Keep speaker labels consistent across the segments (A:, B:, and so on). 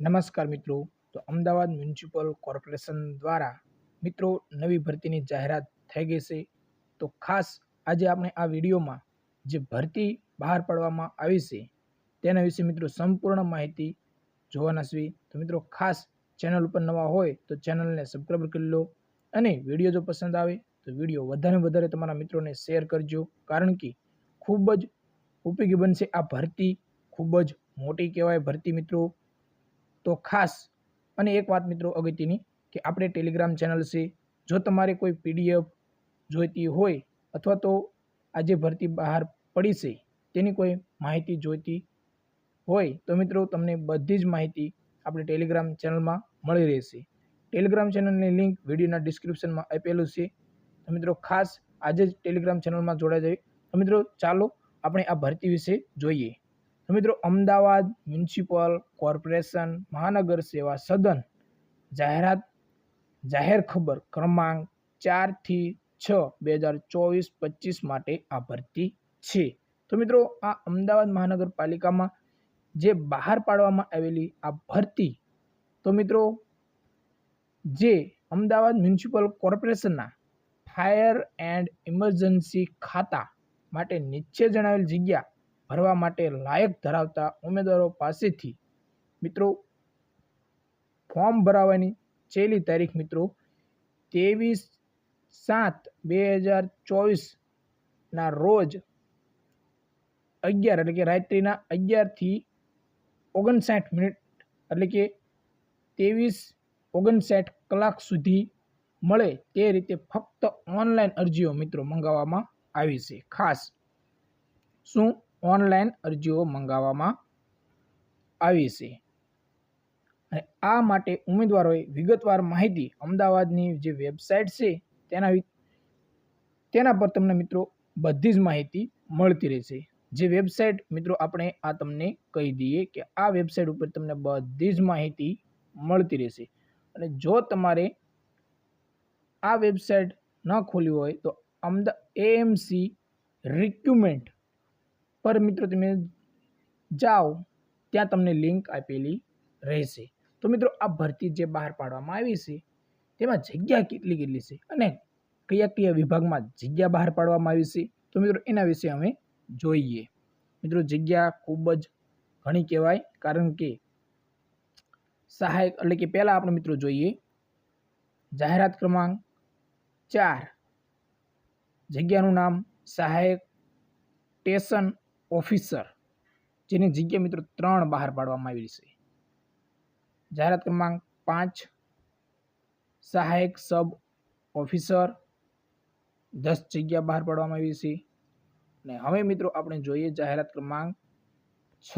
A: નમસ્કાર મિત્રો. તો અમદાવાદ મ્યુનિસિપલ કોર્પોરેશન દ્વારા મિત્રો નવી ભરતીની જાહેરાત થઈ ગઈ છે. તો ખાસ આજે આપણે આ વિડીયોમાં જે ભરતી બહાર પાડવામાં આવી છે, તેના વિશે મિત્રો સંપૂર્ણ માહિતી જોવાના છીએ તો મિત્રો ખાસ ચેનલ ઉપર નવા હોય તો ચેનલને સબસ્ક્રાઈબ કરી લો અને વીડિયો જો પસંદ આવે તો વીડિયો વધારે વધારે તમારા મિત્રોને શેર કરજો. કારણ કે ખૂબ જ ઉપયોગી બનશે આ ભરતી. ખૂબ જ મોટી કહેવાય ભરતી મિત્રો. તો ખાસ. અને એક વાત મિત્રો અગત્યની કે આપણે ટેલિગ્રામ ચેનલ છે, જો તમારે કોઈ પીડીએફ જોઈતી હોય અથવા તો આજે ભરતી બહાર પડી છે, તેની કોઈ માહિતી જોઈતી હોય, તો મિત્રો તમને બધી જ માહિતી આપણે ટેલિગ્રામ ચેનલમાં મળી રહેશે. ટેલિગ્રામ ચેનલની લિંક વિડીયોના ડિસ્ક્રિપ્શનમાં આપેલું છે. તો મિત્રો ખાસ આજે જ ટેલિગ્રામ ચેનલમાં જોડાઈ જાય તો મિત્રો ચાલો આપણે આ ભરતી વિશે જોઈએ. તો મિત્રો, અમદાવાદ મ્યુનિસિપલ કોર્પોરેશન મહાનગર સેવા સદન જાહેરાત, જાહેર ખબર ક્રમાંક ચારથી છ બે હજાર ચોવીસ પચીસ માટે આ ભરતી છે. તો મિત્રો, આ અમદાવાદ મહાનગરપાલિકામાં જે બહાર પાડવામાં આવેલી આ ભરતી, તો મિત્રો, જે અમદાવાદ મ્યુનિસિપલ કોર્પોરેશનના ફાયર એન્ડ ઇમરજન્સી ખાતા માટે નીચે જણાવેલ જગ્યા ભરવા માટે લાયક ધરાવતા ઉમેદવારો પાસેથી મિત્રો, ફોર્મ ભરાવાની છેલ્લી તારીખ મિત્રો, ત્રેવીસ સાત બે હજાર ચોવીસના રોજ અગિયાર એટલે કે રાત્રિના અગિયારથી ઓગણસાઠ મિનિટ એટલે કે ત્રેવીસ ઓગણસાઠ કલાક સુધી મળે તે રીતે ફક્ત ઓનલાઈન અરજીઓ મિત્રો મંગાવવામાં આવી છે. ખાસ શું ઓનલાઈન અરજીઓ મંગાવવામાં આવી છે. અને આ માટે ઉમેદવારોએ વિગતવાર માહિતી અમદાવાદની જે વેબસાઇટ છે, તેના તેના પર તમને મિત્રો બધી જ માહિતી મળતી રહેશે. જે વેબસાઇટ મિત્રો આપણે આ તમને કહી દઈએ કે આ વેબસાઇટ ઉપર તમને બધી જ માહિતી મળતી રહેશે. અને જો તમારે આ વેબસાઇટ ન ખોલી હોય તો અમદા, એએમસી રિક્યુમેન્ટ પર મિત્રો તમે જાઓ, ત્યાં તમને લિંક આપેલી રહેશે. તો મિત્રો આ ભરતી જે બહાર પાડવામાં આવી છે, તેમાં જગ્યા કેટલી કેટલી છે અને કયા કયા વિભાગમાં જગ્યા બહાર પાડવામાં આવી છે, તો મિત્રો એના વિશે અમે જોઈએ. મિત્રો જગ્યા ખૂબ જ ઘણી કહેવાય, કારણ કે સહાયક એટલે કે પહેલાં આપણે મિત્રો જોઈએ, જાહેરાત ક્રમાંક ચાર. જગ્યાનું નામ સહાયક સ્ટેશન ઓફિસર, જેની જગ્યા મિત્રો ત્રણ બહાર પાડવામાં આવી છે. જાહેરાત ક્રમાંક પાંચ, સહાયક સબ ઓફિસર, દસ જગ્યા બહાર પાડવામાં આવી છે. અને હવે મિત્રો આપણે જોઈએ જાહેરાત ક્રમાંક છ,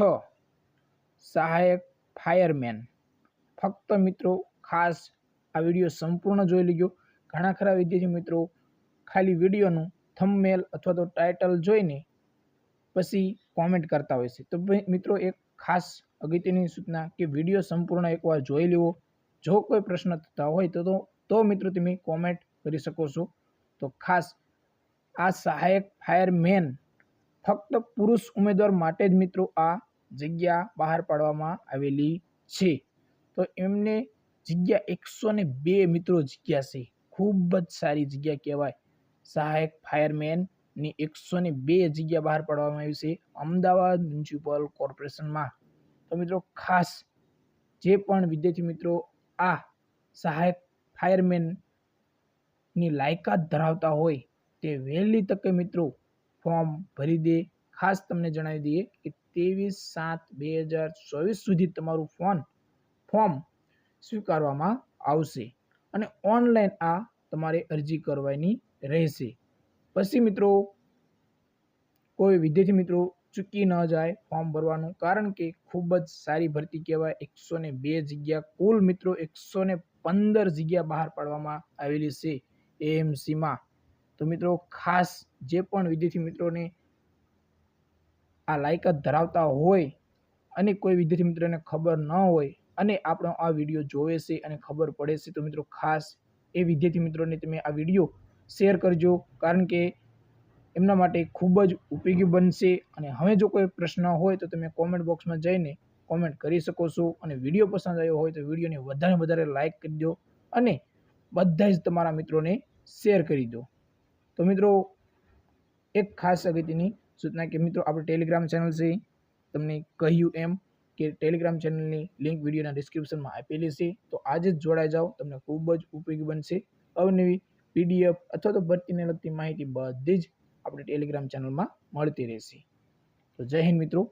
A: સહાયક ફાયરમેન. ફક્ત મિત્રો ખાસ આ વીડિયો સંપૂર્ણ જોઈ લેજો. ઘણા ખરા વિદ્યાર્થી મિત્રો ખાલી વિડીયોનું થંબમેલ અથવા તો ટાઇટલ જોઈને પછી કોમેન્ટ કરતા હોય છે. તો મિત્રો એક ખાસ અગત્યની સૂચના કે વીડિયો સંપૂર્ણ એકવાર જોઈ લેવો. જો કોઈ પ્રશ્ન થતા હોય તો તો મિત્રો તમે કોમેન્ટ કરી શકો છો. તો ખાસ આ સહાયક ફાયરમેન ફક્ત પુરુષ ઉમેદવાર માટે જ મિત્રો આ જગ્યા બહાર પાડવામાં આવેલી છે. તો એમને જગ્યા એકસો ને બે મિત્રો જગ્યા છે. ખૂબ જ સારી જગ્યા કહેવાય. સહાયક ફાયરમેનની એકસો ને બે જગ્યા બહાર પાડવામાં આવી છે. અમદાવાદ મ્યુનિસિપલ કોર્પોરેશનમાં. તો મિત્રો ખાસ જે પણ વિદ્યાર્થી મિત્રો આ સહાયક ફાયરમેનની લાયકાત ધરાવતા હોય તે વહેલી તકે મિત્રો ફોર્મ ભરી દે. ખાસ તમને જણાવી દઈએ કે ત્રેવીસ સાત બે હજાર ચોવીસ સુધી તમારું ફોન ફોર્મ સ્વીકારવામાં આવશે અને ઓનલાઈન આ તમારે અરજી કરવાની રહેશે. પછી મિત્રો, કોઈ વિદ્યાર્થી મિત્રો ચૂકી ન જાય ફોર્મ ભરવાનું, કારણ કે ખૂબ જ સારી ભરતી કહેવાય. એકસો ને બે જગ્યા કુલ મિત્રો એકસો ને પંદર જગ્યા બહાર પાડવામાં આવેલી છે એએમસીમાં. તો મિત્રો, ખાસ જે પણ વિદ્યાર્થી મિત્રોને આ લાયકાત ધરાવતા હોય અને કોઈ વિદ્યાર્થી મિત્રોને ખબર ન હોય અને આપણો આ વીડિયો જોવે છે અને ખબર પડે છે, તો મિત્રો ખાસ એ વિદ્યાર્થી મિત્રોને તમે આ વીડિયો શેર કરજો, કારણ કે એમના માટે ખૂબ જ ઉપયોગી બનશે. અને હવે જો કોઈ પ્રશ્ન હોય તો તમે કોમેન્ટ બોક્સમાં જઈને કોમેન્ટ કરી શકો છો. અને વીડિયો પસંદ આવ્યો હોય તો વિડીયોને વધારે વધારે લાઇક કરી દો અને બધા જ તમારા મિત્રોને શેર કરી દો. તો મિત્રો, એક ખાસ અગત્યની સૂચના કે મિત્રો, આપણે ટેલિગ્રામ ચેનલ છે. તમને કહ્યું એમ કે ટેલિગ્રામ ચેનલની લિંક વિડીયોના ડિસ્ક્રિપ્શનમાં આપેલી છે. તો આજે જ જોડાઈ જાઓ, તમને ખૂબ જ ઉપયોગી બનશે. અવનવી પીડીએફ અથવા તો ભરતીને લગતી માહિતી બધી જ આપણે ટેલિગ્રામ ચેનલમાં મળતી રહેશે. તો જય હિન્દ મિત્રો.